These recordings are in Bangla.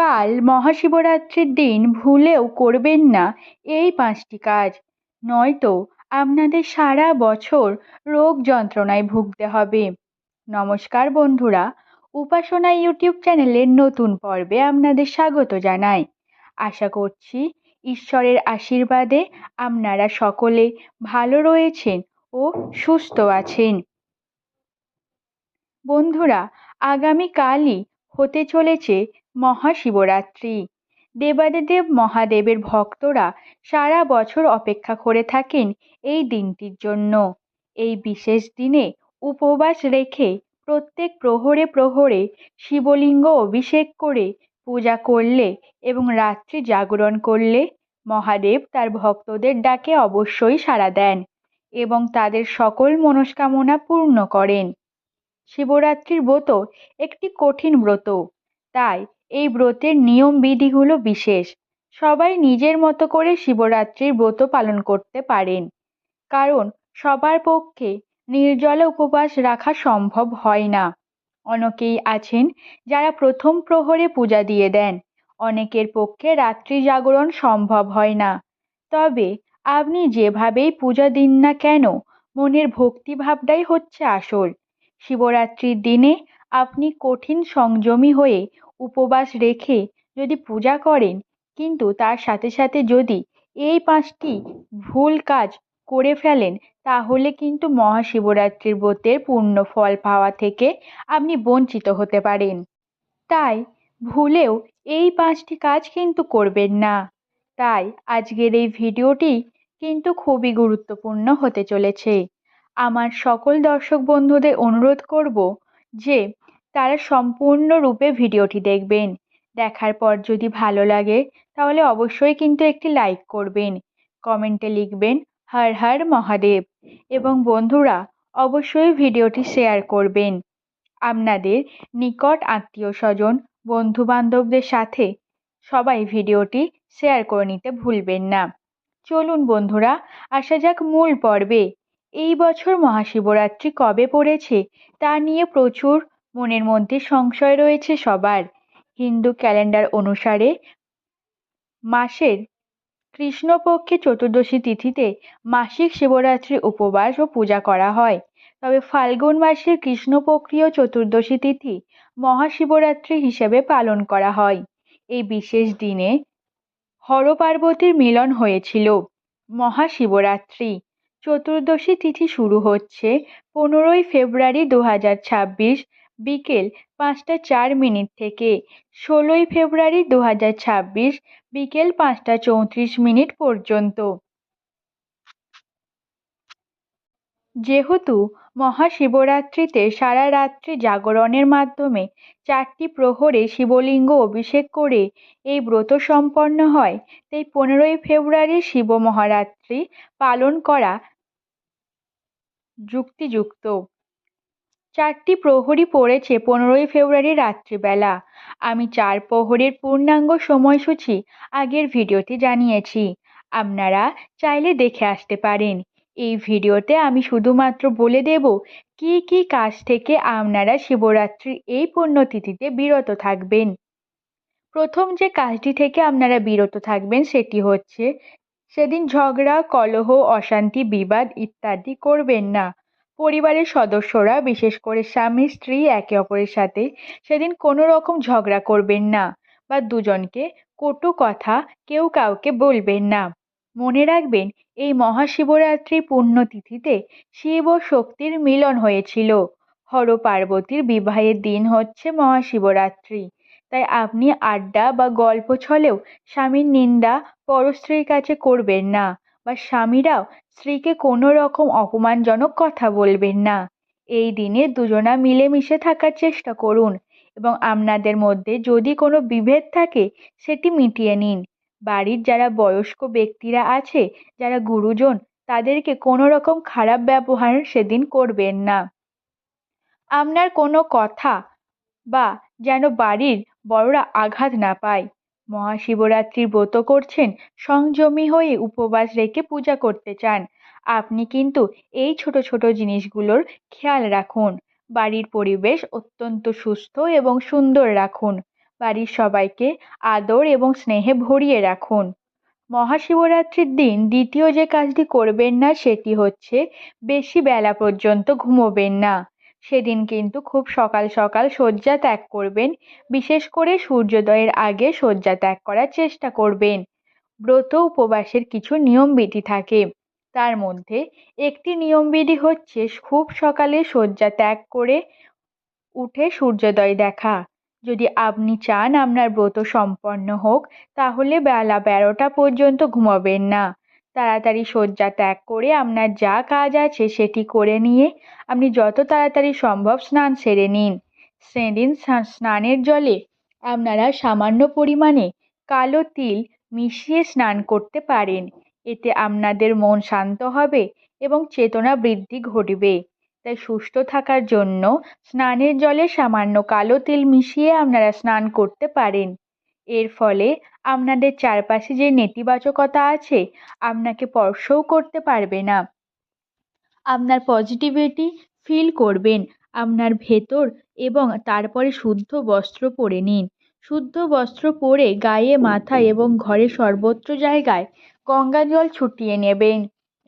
কাল মহাশিবরাত্রির দিন ভুলেও করবেন না এই পাঁচটি কাজ। নয়তো আপনাদের সারা বছর রোগ যন্ত্রণায় ভুগতে হবে। নমস্কার বন্ধুরা, উপাসনা ইউটিউব চ্যানেলের নতুন পর্বে আপনাদের স্বাগত জানাই। আশা করছি ঈশ্বরের আশীর্বাদে আপনারা সকলে ভালো রয়েছেন ও সুস্থ আছেন। বন্ধুরা, আগামীকালই হতে চলেছে মহাশিবরাত্রি। দেবাদিদেব মহাদেবের ভক্তরা সারা বছর অপেক্ষা করে থাকেন এই দিনটির জন্য। এই বিশেষ দিনে উপবাস রেখে প্রত্যেক প্রহরে প্রহরে শিবলিঙ্গ অভিষেক করে পূজা করলে এবং রাত্রি জাগরণ করলে মহাদেব তার ভক্তদের ডাকে অবশ্যই সাড়া দেন এবং তাদের সকল মনস্কামনা পূর্ণ করেন। শিবরাত্রির ব্রত একটি কঠিন ব্রত, তাই এই ব্রতের নিয়ম বিধিগুলো বিশেষ। সবাই নিজের মতো করে শিবরাত্রির ব্রত পালন করতে পারেন। কারণ সবার পক্ষে নির্জলে উপবাস রাখা সম্ভব হয় না। অনেকেই আছেন যারা প্রথম প্রহরে পূজা দিয়ে দেন। অনেকের পক্ষে রাত্রি জাগরণ সম্ভব হয় না। তবে আপনি যেভাবেই পূজা দিন না কেন, মনের ভক্তিভাবটাই হচ্ছে আসল। শিবরাত্রির দিনে আপনি কঠিন সংযমী হয়ে উপবাস রেখে যদি পূজা করেন, কিন্তু তার সাথে সাথে যদি এই পাঁচটি ভুল কাজ করে ফেলেন, তাহলে কিন্তু মহাশিবরাত্রির ব্রতের পূর্ণ ফল পাওয়া থেকে আপনি বঞ্চিত হতে পারেন। তাই ভুলেও এই পাঁচটি কাজ কিন্তু করবেন না। তাই আজকের এই ভিডিওটি কিন্তু খুবই গুরুত্বপূর্ণ হতে চলেছে। আমার সকল দর্শক বন্ধুদের অনুরোধ করব যে তারা সম্পূর্ণরূপে ভিডিওটি দেখবেন। দেখার পর যদি ভালো লাগে, তাহলে অবশ্যই কিন্তু একটি লাইক করবেন। কমেন্টে লিখবেন, হর হর মহাদেব। এবং বন্ধুরা, অবশ্যই ভিডিওটি শেয়ার করবেন। আপনাদের নিকট আত্মীয় স্বজন, বন্ধুবান্ধবদের সাথে সবাই ভিডিওটি শেয়ার করে নিতে ভুলবেন না। চলুন বন্ধুরা, আসা যাক মূল পর্বে। এই বছর মহাশিবরাত্রি কবে পড়েছে, তা নিয়ে প্রচুর মনের মধ্যে সংশয় রয়েছে সবার। হিন্দু ক্যালেন্ডার অনুসারে মাসের কৃষ্ণপক্ষে চতুর্দশী তিথিতে মাসিক শিবরাত্রি উপবাস ও পূজা করা হয়। তবে ফাল্গুন মাসের কৃষ্ণপক্ষীয় চতুর্দশী তিথি মহাশিবরাত্রি হিসেবে পালন করা হয়। এই বিশেষ দিনে হরপার্বতীর মিলন হয়েছিল। মহাশিবরাত্রি চতুর্দশী তিথি শুরু হচ্ছে পনেরোই ফেব্রুয়ারি দু হাজার ছাব্বিশ বিকেল পাঁচটা চার মিনিট থেকে। ষোলোই ফেব্রুয়ারি দু হাজার ছাব্বিশ বিকেল পাঁচটা চৌত্রিশ মিনিট পর্যন্ত। যেহেতু মহাশিবরাত্রিতে সারা রাত্রি জাগরণের মাধ্যমে চারটি প্রহরে শিবলিঙ্গ অভিষেক করে এই ব্রত সম্পন্ন হয়, তাই পনেরোই ফেব্রুয়ারি শিব মহারাত্রি পালন করা যুক্তিযুক্ত। চারটি প্রহরী পড়েছে পনেরোই ফেব্রুয়ারি রাত্রিবেলা। আমি চার প্রহরের পূর্ণাঙ্গ সময়সূচি আগের ভিডিওতে জানিয়েছি। আপনারা চাইলে দেখে আসতে পারেন। এই ভিডিওতে আমি শুধুমাত্র বলে দেব কি কি কাজ থেকে আপনারা শিবরাত্রির এই পুণ্যতিথিতে বিরত থাকবেন। প্রথম যে কাজটি থেকে আপনারা বিরত থাকবেন সেটি হচ্ছে, সেদিন ঝগড়া, কলহ, অশান্তি, বিবাদ ইত্যাদি করবেন না। পরিবারের সদস্যরা, বিশেষ করে স্বামী, স্ত্রী একে অপরের সাথে সেদিন কোনো রকম ঝগড়া করবেন না বা দুজনকে কটু কথা কেউ কাউকে বলবেন না। মনে রাখবেন, এই মহাশিবরাত্রির পুণ্যতিথিতে শিব ও শক্তির মিলন হয়েছিল। হর পার্বতীর বিবাহের দিন হচ্ছে মহাশিবরাত্রি। তাই আপনি আড্ডা বা গল্প ছলেও স্বামীর নিন্দা পরস্ত্রীর কাছে করবেন না। বা স্বামীরাও স্ত্রীকে কোনো রকম অপমানজনক কথা বলবেন না। এই দিনে দুজনা মিলেমিশে থাকার চেষ্টা করুন এবং আপনাদের মধ্যে যদি কোনো বিভেদ থাকে, সেটি মিটিয়ে নিন। বাড়ির যারা বয়স্ক ব্যক্তিরা আছে, যারা গুরুজন, তাদেরকে কোনো রকম খারাপ ব্যবহার সেদিন করবেন না। আপনার কোনো কথা বা যেন বাড়ির বড়রা আঘাত না পায়। মহাশিবরাত্রির ব্রত করছেন, সংযমী হয়ে উপবাস রেখে পূজা করতে চান। আপনি কিন্তু এই ছোট ছোট জিনিসগুলোর খেয়াল রাখুন। বাড়ির পরিবেশ অত্যন্ত সুস্থ এবং সুন্দর রাখুন। বাড়ির সবাইকে আদর এবং স্নেহে ভরিয়ে রাখুন। মহাশিবরাত্রির দিন দ্বিতীয় যে কাজটি করবেন না, সেটি হচ্ছে বেশি বেলা পর্যন্ত ঘুমোবেন না। সেদিন কিন্তু খুব সকাল সকাল শয্যা ত্যাগ করবেন। বিশেষ করে সূর্যোদয়ের আগে শয্যা ত্যাগ করার চেষ্টা করবেন। ব্রত উপবাসের কিছু নিয়মবিধি থাকে। তার মধ্যে একটি নিয়মবিধি হচ্ছে খুব সকালে শয্যা ত্যাগ করে উঠে সূর্যোদয় দেখা। যদি আপনি চান আপনার ব্রত সম্পন্ন হোক, তাহলে বেলা বারোটা পর্যন্ত ঘুমাবেন না। তাড়াতাড়ি শয্যা ত্যাগ করে আপনার যা কাজ আছে সেটি করে নিয়ে আপনি যত তাড়াতাড়ি সম্ভব স্নান সেরে নিন। সেদিন স্নানের জলে আপনারা সামান্য পরিমাণে কালো তিল মিশিয়ে স্নান করতে পারেন। এতে আপনাদের মন শান্ত হবে এবং চেতনা বৃদ্ধি ঘটবে। তাই সুস্থ থাকার জন্য স্নানের জলে সামান্য কালো তিল মিশিয়ে আপনারা স্নান করতে পারেন। এর ফলে আপনাদের চারপাশে যে নেতিবাচকতা আছে আপনাকে স্পর্শও করতে পারবে না। আপনার পজিটিভিটি ফিল করবেন আপনার ভেতর এবং তারপরে শুদ্ধ বস্ত্র পরে নিন। শুদ্ধ বস্ত্র পরে গায়ে মাথায় এবং ঘরে সর্বত্র জায়গায় গঙ্গা জল ছুটিয়ে নেবেন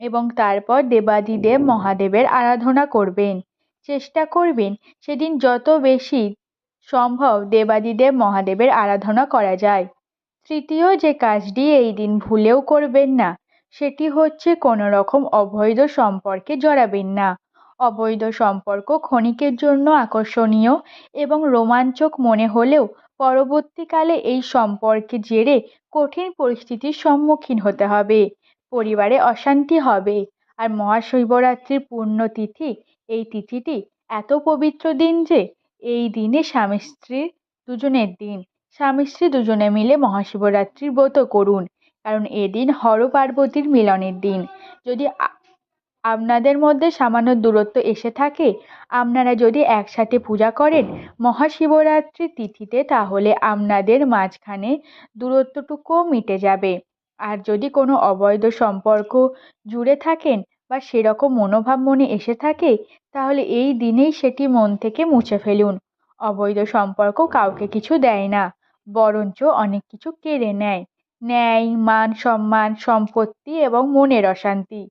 এবং তারপর দেবাদিদেব মহাদেবের আরাধনা করবেন। চেষ্টা করবেন সেদিন যত বেশি সম্ভব দেবাদিদেব মহাদেবের আরাধনা করা যায়। তৃতীয় যে কাজটি এই দিন ভুলেও করবেন না, সেটি হচ্ছে কোনো রকম অবৈধ সম্পর্কে জড়াবেন না। অবৈধ সম্পর্ক ক্ষণিকের জন্য আকর্ষণীয় এবং রোমাঞ্চক মনে হলেও পরবর্তীকালে এই সম্পর্কে জেরে কঠিন পরিস্থিতির সম্মুখীন হতে হবে, পরিবারে অশান্তি হবে, আর মহাশিবরাত্রির পুণ্যতিথি এই তিথিটি এত পবিত্র দিন যে এই দিনে স্বামী স্ত্রীর দুজনের দিন। স্বামী স্ত্রী দুজনে মিলে মহাশিবরাত্রির ব্রত করুন, কারণ এদিন হর পার্বতীর মিলনের দিন। যদি আপনাদের মধ্যে সামান্য দূরত্ব এসে থাকে, আপনারা যদি একসাথে পূজা করেন মহাশিবরাত্রি তিথিতে, তাহলে আপনাদের মাঝখানে দূরত্বটুকুও মিটে যাবে। আর যদি কোনো অবৈধ সম্পর্ক জুড়ে থাকেন বা সেরকম মনোভাব মনে এসে থাকে, তাহলে এই দিনেই সেটি মন থেকে মুছে ফেলুন। অবৈধ সম্পর্ক কাউকে কিছু দেয় না। বরঞ্চ অনেক কিছু কেড়ে নেয়। ন্যায়, মান সম্মান, সম্পত্তি এবং মনের অশান্তি।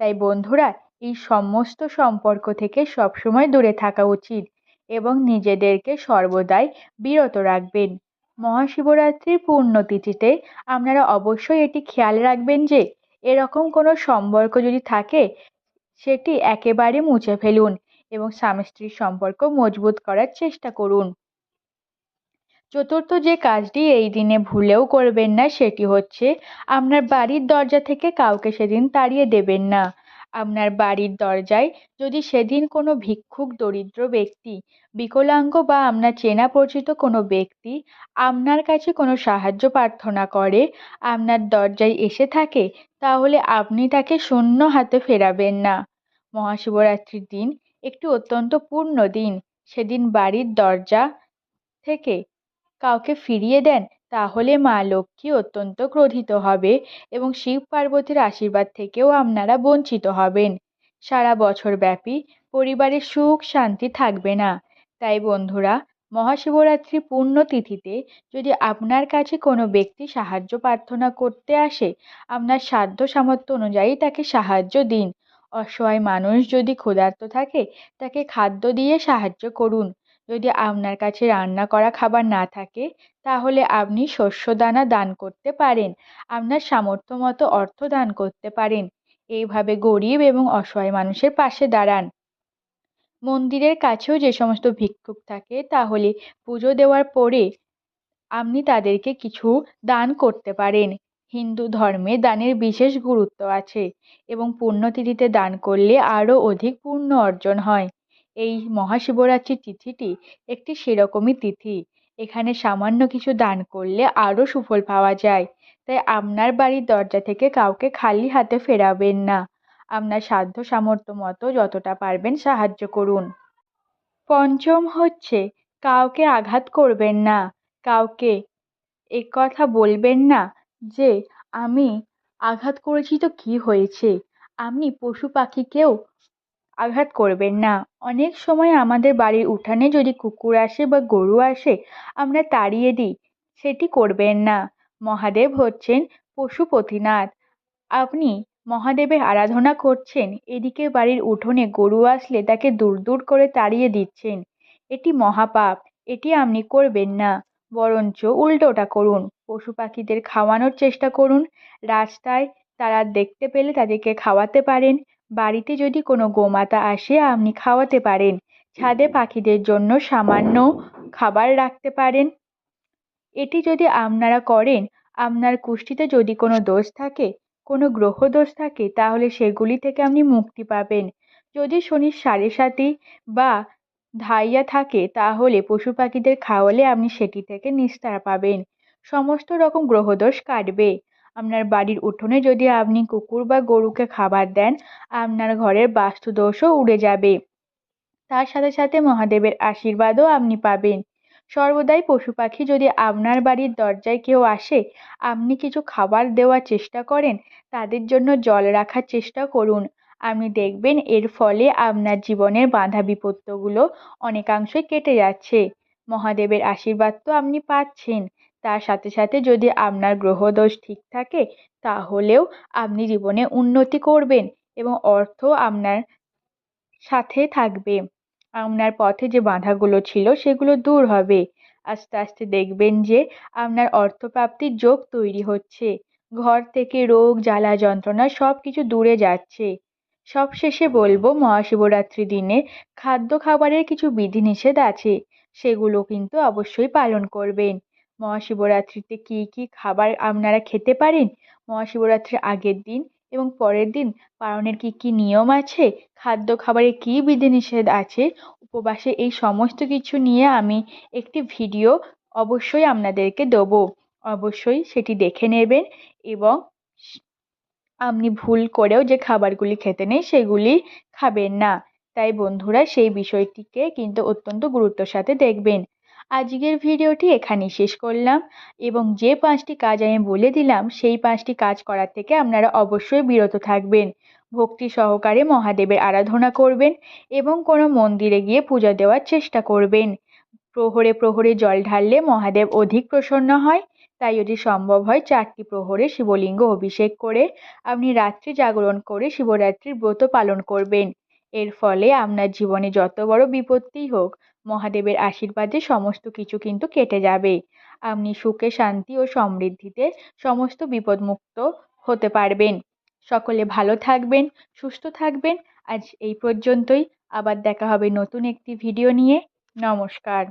তাই বন্ধুরা, এই সমস্ত সম্পর্ক থেকে সবসময় দূরে থাকা উচিত এবং নিজেদেরকে সর্বদাই বিরত রাখবেন। মহাশিবরাত্রির পূর্ণতিথিতে আপনারা অবশ্যই এটি খেয়াল রাখবেন যে, এরকম কোনো সম্পর্ক যদি থাকে, সেটি একেবারে মুছে ফেলুন এবং স্বামী স্ত্রীর সম্পর্ক মজবুত করার চেষ্টা করুন। চতুর্থ যে কাজটি এই দিনে ভুলেও করবেন না, সেটি হচ্ছে আপনার বাড়ির দরজা থেকে কাউকে সেদিন তাড়িয়ে দেবেন না। আপনার বাড়ির দরজায় যদি সেদিন কোনো ভিক্ষুক, দরিদ্র ব্যক্তি, বিকলাঙ্গ বা আপনার চেনা পরিচিত কোনো ব্যক্তি আপনার কাছে কোনো সাহায্য প্রার্থনা করে, আপনার দরজায় এসে থাকে, তাহলে আপনি তাকে শূন্য হাতে ফেরাবেন না। মহাশিবরাত্রির দিন একটি অত্যন্ত পূর্ণ দিন। সেদিন বাড়ির দরজা থেকে কাউকে ফিরিয়ে দেন, তাহলে মা লক্ষ্মী অত্যন্ত ক্রোধিত হবে এবং শিব পার্বতীর আশীর্বাদ থেকেও আপনারা বঞ্চিত হবেন। সারা বছর ব্যাপী পরিবারের সুখ শান্তি থাকবে না। তাই বন্ধুরা, মহাশিবরাত্রি পূর্ণ তিথিতে যদি আপনার কাছে কোনো ব্যক্তি সাহায্য প্রার্থনা করতে আসে, আপনার সাধ্য সামর্থ্য অনুযায়ী তাকে সাহায্য দিন। অসহায় মানুষ যদি ক্ষুধার্ত থাকে, তাকে খাদ্য দিয়ে সাহায্য করুন। যদি আপনার কাছে রান্না করা খাবার না থাকে, তাহলে আপনি শস্যদানা দান করতে পারেন, আপনার সামর্থ্য মতো অর্থ দান করতে পারেন। এইভাবে গরিব এবং অসহায় মানুষের পাশে দাঁড়ান। মন্দিরের কাছেও যে সমস্ত ভিক্ষুক থাকে, তাহলে পুজো দেওয়ার পরে আপনি তাদেরকে কিছু দান করতে পারেন। হিন্দু ধর্মে দানের বিশেষ গুরুত্ব আছে এবং পুণ্যতিথিতে দান করলে আরও অধিক পুণ্য অর্জন হয়। এই মহাশিবরাত্রির তিথিটি একটি সেরকমই তিথি। এখানে সামান্য কিছু দান করলে আরও সুফল পাওয়া যায়। তাই আপনার বাড়ির দরজা থেকে কাউকে খালি হাতে ফেরাবেন না। আপনার সাধ্য সামর্থ্য মতো যতটা পারবেন সাহায্য করুন। পঞ্চম হচ্ছে, কাউকে আঘাত করবেন না। কাউকে এ কথা বলবেন না যে, আমি আঘাত করেছি তো কী হয়েছে? আপনি পশু পাখিকেও আঘাত করবেন না। অনেক সময় আমাদের বাড়ির উঠানে যদি কুকুর আসে বা গরু আসে, আমরা তাড়িয়ে দিই, সেটি করবেন না। মহাদেব হচ্ছেন পশুপতিনাথ আপনি মহাদেবের আরাধনা করছেন, এদিকে বাড়ির উঠোনে গরু আসলে তাকে দূর দূর করে তাড়িয়ে দিচ্ছেন। এটি মহাপাপ, এটি আপনি করবেন না। বরঞ্চ উল্টোটা করুন, পশু পাখিদের খাওয়ানোর চেষ্টা করুন। রাস্তায় তারা দেখতে পেলে তাদেরকে খাওয়াতে পারেন বাড়িতে যদি কোনো গোমাতা আসে আপনি খাওয়াতে পারেন। ছাদে পাখিদের জন্য সামান্য খাবার রাখতে পারেন। এটি যদি আপনারা করেন আপনার কুষ্ঠিতে যদি কোনো দোষ থাকে কোনো গ্রহ দোষ থাকে তাহলে সেগুলি থেকে আপনি মুক্তি পাবেন। যদি শনির সাড়ে সাতি বা ধাইয়া থাকে তাহলে পশু পাখিদের খাওয়ালে আপনি সেটি থেকে নিস্তার পাবেন। সমস্ত রকম গ্রহদোষ কাটবে। আপনার বাড়ির উঠোনে যদি আপনি কুকুর বা গরুকে খাবার দেন, আপনার ঘরের বাস্তুদোষও উড়ে যাবে। তার সাথে সাথে মহাদেবের আশীর্বাদও আপনি পাবেন। সর্বদাই পশু পাখি যদি আপনার বাড়ির দরজায় কেউ আসে, আপনি কিছু খাবার দেওয়ার চেষ্টা করেন, তাদের জন্য জল রাখার চেষ্টা করুন। আপনি দেখবেন এর ফলে আপনার জীবনের বাধা বিপত্তগুলো অনেকাংশই কেটে যাচ্ছে। মহাদেবের আশীর্বাদ তো আপনি পাচ্ছেন। তার সাথে সাথে যদি আপনার গ্রহদোষ ঠিক থাকে, তাহলেও আপনি জীবনে উন্নতি করবেন এবং অর্থ আপনার সাথে থাকবে। আপনার পথে যে বাধাগুলো ছিল, সেগুলো দূর হবে। আস্তে আস্তে দেখবেন যে আপনার অর্থপ্রাপ্তির যোগ তৈরি হচ্ছে। ঘর থেকে রোগ, জ্বালা, যন্ত্রণা সব কিছু দূরে যাচ্ছে। সবশেষে বলব মহাশিবরাত্রির দিনে খাদ্য খাবারের কিছু বিধিনিষেধ আছে। সেগুলো কিন্তু অবশ্যই পালন করবেন। মহাশিবরাত্রিতে কী কী খাবার আপনারা খেতে পারেন? মহাশিবরাত্রির আগের দিন এবং পরের দিন পালনের কী কী নিয়ম আছে? খাদ্য খাবারে কী বিধিনিষেধ আছে? উপবাসে এই সমস্ত কিছু নিয়ে আমি একটি ভিডিও অবশ্যই আপনাদেরকে দেবো। অবশ্যই সেটি দেখে নেবেন এবং আপনি ভুল করেও যে খাবারগুলি খেতে নেই সেগুলি খাবেন না। তাই বন্ধুরা সেই বিষয়টিকে কিন্তু অত্যন্ত গুরুত্বর সাথে দেখবেন। আজকের ভিডিওটি এখানেই শেষ করলাম এবং যে পাঁচটি কাজ আমি বলে দিলাম, সেই পাঁচটি কাজ করার থেকে আপনারা অবশ্যই বিরত থাকবেন। ভক্তি সহকারে মহাদেবের আরাধনা করবেন এবং কোনো মন্দিরে গিয়ে পূজা দেওয়ার চেষ্টা করবেন। প্রহরে প্রহরে জল ঢাললে মহাদেব অধিক প্রসন্ন হয়, তাই যদি সম্ভব হয় চারটি প্রহরে শিবলিঙ্গ অভিষেক করে আপনি রাত্রি জাগরণ করে শিবরাত্রির ব্রত পালন করবেন। এর ফলে আপনার জীবনে যত বড় বিপত্তিই হোক মহাদেবের আশীর্বাদে সমস্ত কিছু কিন্তু কেটে যাবে। আপনি সুখে, শান্তি ও সমৃদ্ধিতে সমস্ত বিপদমুক্ত হতে পারবেন। সকলে ভালো থাকবেন, সুস্থ থাকবেন। আজ এই পর্যন্তই। আবার দেখা হবে নতুন একটি ভিডিও নিয়ে। নমস্কার।